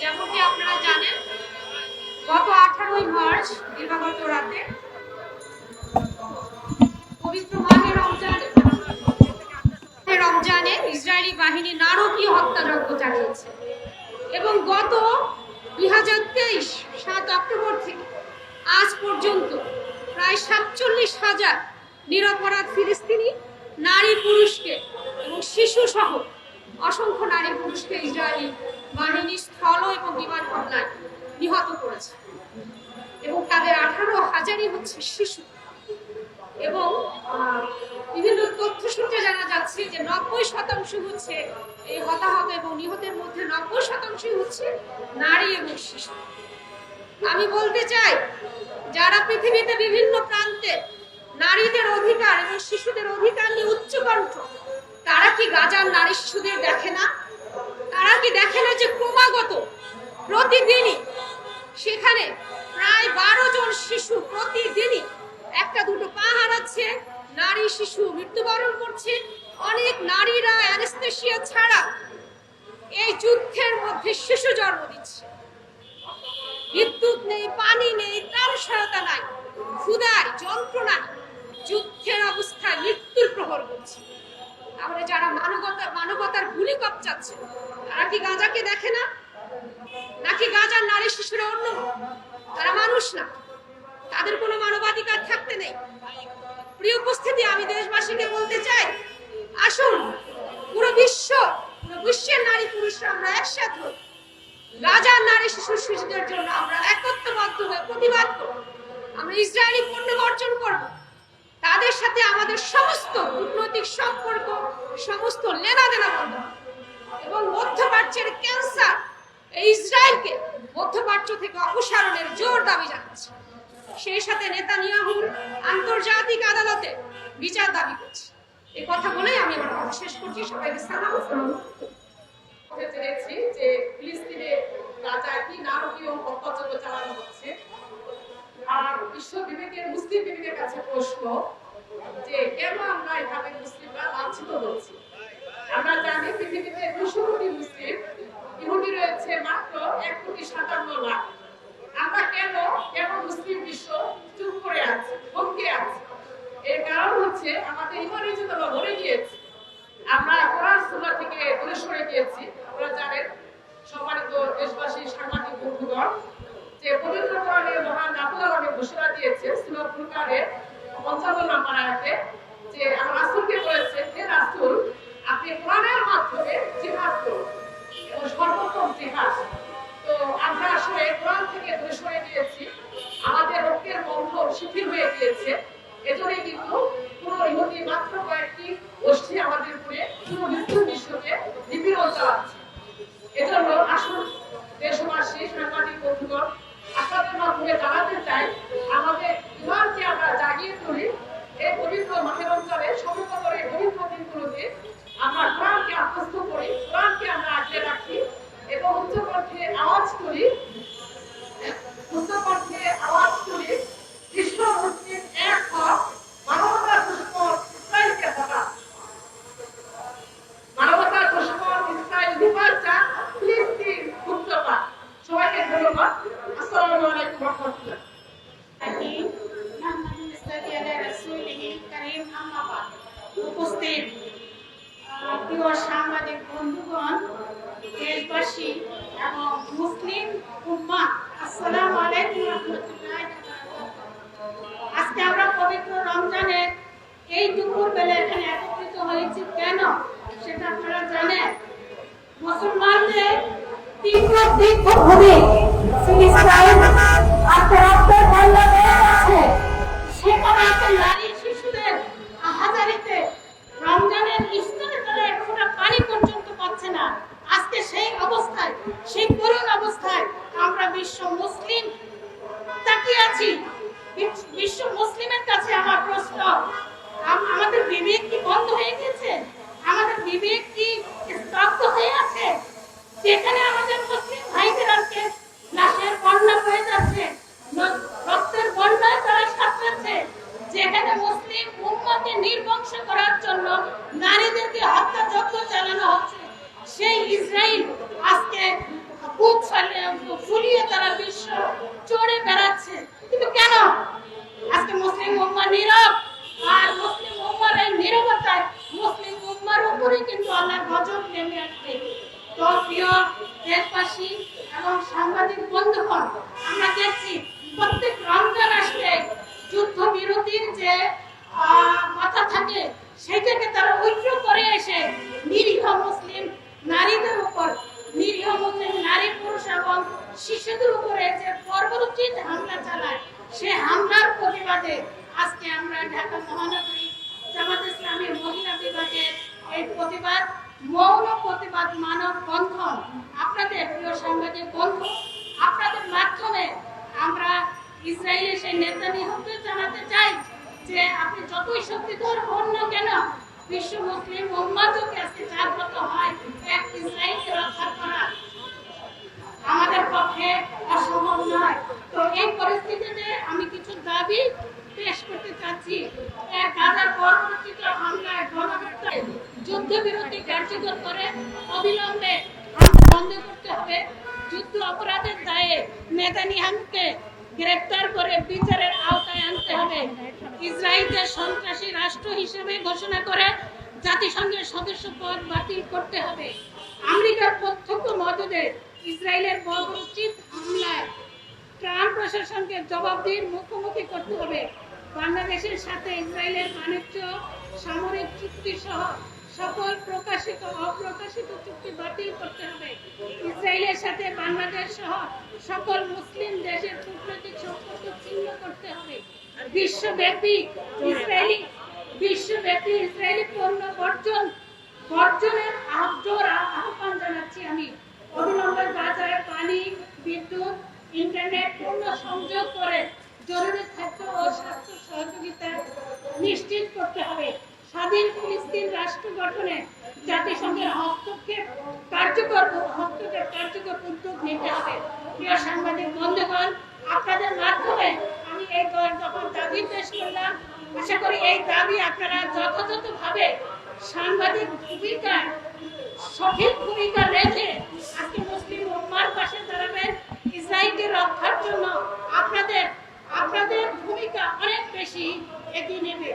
যেমনটি আপনারা জানেন, গত আঠারোই মার্চ, দিবাগত রাতে পবিত্র মাহে রমজান রমজানে ইসরায়েলি বাহিনী নারকীয় হত্যাযজ্ঞ চালিয়েছে এবং গত দুই হাজার তেইশ, সাত অক্টোবর থেকে আজ পর্যন্ত প্রায় সাতচল্লিশ হাজার নিরপরাধ ফিলিস্তিনি নারী পুরুষকে এবং শিশু সহ অসংখ্য নারী পুরুষকে ইসরায়েলি বাহিনী স্থল এবং বিমান হামলায় নিহত করেছে। এবং তাদের আঠারো হাজারই হচ্ছে শিশু। এবং বিভিন্ন তথ্য সূত্রে জানা যাচ্ছে যে নব্বই শতাংশ হচ্ছে এই হতাহত এবং নিহতের মধ্যে নব্বই শতাংশই হচ্ছে নারী এবং শিশু। আমি বলতে চাই, যারা পৃথিবীতে বিভিন্ন প্রান্তে নারীদের অধিকার এবং শিশুদের অধিকার নিয়ে উচ্চকণ্ঠ তারা কি গাজার নারী শিশুদের দেখে না? তারা কি দেখে না যে ক্রমাগত, প্রতিদিনই সেখানে প্রায় বারো জন শিশু প্রতিদিনই একটা দুটো পা হারাচ্ছে, নারী শিশু মৃত্যুবরণ করছে, অনেক নারীরা অ্যানেস্থেশিয়া ছাড়া এই যুদ্ধের মধ্যে শিশু জন্ম দিচ্ছে বিদ্যুৎ নেই, পানি নেই ত্রাণ সহায়তা নাই ক্ষুদায় যন্ত্রণায় যুদ্ধের অবস্থায় মৃত্যুর প্রহর করছে তাহলে যারা মানবতা মানবতার ভুলি চাচ্ছে তারা কি গাঁজাকে দেখে না? নাকি গাজার নারী শিশুরা অন্য? তারা মানুষ না। তাদের কোনো মানবাধিকার থাকতে নেই। প্রিয় উপস্থিতি, আমি দেশবাসীকে বলতে চাই, আসুন, পুরো বিশ্ব, পুরো বিশ্বের নারী পুরুষরা আমরা একসাথে হই। গাজার নারী শিশু শিশুদের জন্য আমরা একত্রবদ্ধ হয়ে প্রতিবাদ করব। আমরা ইসরায়েলি পণ্য বর্জন করব। তাদের সাথে আমাদের সমস্ত কূটনৈতিক সম্পর্ক, সমস্ত লেনাদেনা বন্ধ। এবং মধ্যপ্রাচ্যের ক্যান্সার ইসরায়েলকে মধ্যপ্রাচ্য থেকে অপসারণের জোর দাবি জানাচ্ছে। সেই সাথে নেতা নেতানিয়াহুর আন্তর্জাতিক আদালতে বিচার দাবি করছে। এই কথা বলেই আমি আমার কথা শেষ করছি। সবাইকে সালাম। চেয়েছি যে ফিলিস্তিনে গাজায় কি নারকীয় হত্যাযজ্ঞ চালানো হচ্ছে? আর বিবেকের, মুসলিম বিবেকের কাছে প্রশ্ন যে কেন আমরা মুসলিমরা লাঞ্ছিত হচ্ছি? আমরা জানি পৃথিবীতে দুশো কোটি মুসলিম ¿eh? সাংবাদিক বন্ধুগণ, দেশবাসী এবং মুসলিম উম্মাহ, আসসালামু আলাইকুম রাহমাতুল্লাহি আজকে আমরা পবিত্র রমজানের এই দুপুর বেলা এখানে একত্রিত হয়েছি। কেন? সেটা আপনারা জানেন। মুসলমানদের তীব্র হয়ে সেখানে একটা নারী শিশুদের হাজারিতে রমজানের ইফতারে তারা এক ফোঁটা পানি পর্যন্ত পাচ্ছে না আজকে সেই অবস্থায় সেই করুণ অবস্থায় আমরা বিশ্ব মুসলিম তাকিয়ে আছি? বিশ্ব- মুসলিমের কাছে আমার প্রশ্ন আমাদের বিবেক কি বন্ধ হয়ে গেছে? আমাদের বিবেক কি স্তব্ধ হয়ে আছে? যেখানে আমাদের মুসলিম ভাইদের আজকে লাশের বন্যা হয়ে যাচ্ছে রক্তের বন্যায় তারা সাঁতরাচ্ছে, যেখানে মুসলিম উম্মকে নির্বংশ করার জন্য নারীদেরকে হত্যাযজ্ঞ চালানো হচ্ছে। সেই ইসরায়েল আজকে বুক ফুলিয়ে তারা বিশ্ব চড়ে বেড়াচ্ছে। কিন্তু কেন? আজকে মুসলিম উম্মা নীরব, আর মুসলিম উম্মার এই নীরবতায় মুসলিম উম্মার উপরে কিন্তু আল্লাহর গজব নেমে আসবে। তো প্রিয় দেশবাসী এবং সাংবাদিক বন্ধুগণ, আমরা দেখছি প্রত্যেক রমজান আসলে যুদ্ধ বিরতির যে কথা থাকে সেটাকে তারা ঐক্য করে এসে নিরীহ মুসলিম নারীদের উপর, নিরীহ মুসলিম নারী পুরুষ এবং শিশুদের উপরে যে বর্বরোচিত হামলা চালায়, সে হামলার প্রতিবাদে আজকে আমরা ঢাকা মহানগরী জামাত ইসলামী মহিলা বিভাগের এই প্রতিবাদ, মৌন প্রতিবাদ মানব বন্ধন। আপনাদের প্রিয় সাংবাদিক বন্ধু, আপনাদের মাধ্যমে আমরা ইসরায়েলের সেই নেতানিয়াহুকে জানাতে চাই যে আপনি যতই শক্তিধর হন না কেন, বিশ্ব মুসলিম উম্মাদকে আজকে জাগ্রত হয় এক ইসরায়েলকে রক্ষা করা আমাদের পক্ষে অসম্ভব নয়। তো এই পরিস্থিতিতে আমি কিছু দাবি পেশ করতে চাচ্ছি। হামলায় যুদ্ধবিরতি কার্যকর করে অবিলম্বে বন্ধ করতে হবে। যুদ্ধ অপরাধের দায়ে গ্রেফতার করে বিচারের আওতায় আনতে হবে। ইসরায়েলকে সন্ত্রাসী রাষ্ট্র হিসেবে ঘোষণা করে জাতিসংঘের সদস্য পদ বাতিল করতে হবে। আমেরিকার প্রত্যক্ষ মদদে ইসরায়েলের বর্বরোচিত হামলায় ট্রাম্প প্রশাসনকে জবাবদিহির মুখোমুখি করতে হবে। বাংলাদেশের সাথে ইসরায়েলের বাণিজ্য, সামরিক চুক্তি সহ সকল প্রকাশিত, অপ্রকাশিত চুক্তি বাতিল করতে হবে। ইসরায়েলের সাথে বাংলাদেশ সহ সকল মুসলিম দেশের কূটনৈতিক সম্পর্ক ছিন্ন করতে হবে। বিশ্বব্যাপী ইসরায়েলি বিশ্বব্যাপী ইসরায়েলি পণ্য বর্জন, বর্জনের আহ্জোর আহ্বান জানাচ্ছি আমি অবিলম্বে বাজারে পানি বিদ্যুৎ ইন্টারনেট পূর্ণ সংযোগ করে জরুরি খাদ্য ও স্বাস্থ্য সহযোগিতা নিশ্চিত করতে হবে। স্বাধীন ফিলিস্তিন রাষ্ট্র গঠনে জাতিসংঘের হস্তক্ষেপ কার্যকর হস্তক্ষেপ কার্যকর উদ্যোগ নিতে হবে। প্রিয় সাংবাদিক বন্ধুগণ, আপনাদের মাধ্যমে আমি এই যখন দাবি পেশ করলাম, আশা করি এই দাবি আপনারা যথাযথভাবে সাংবাদিক ভূমিকায় সঠিক ভূমিকা রেখে আজকে মুসলিম উম্মার পাশে দাঁড়াবেন ইসরায়েলকে রক্ষার জন্য আপনাদের আপনাদের ভূমিকা অনেক বেশি এগিয়ে নেবে।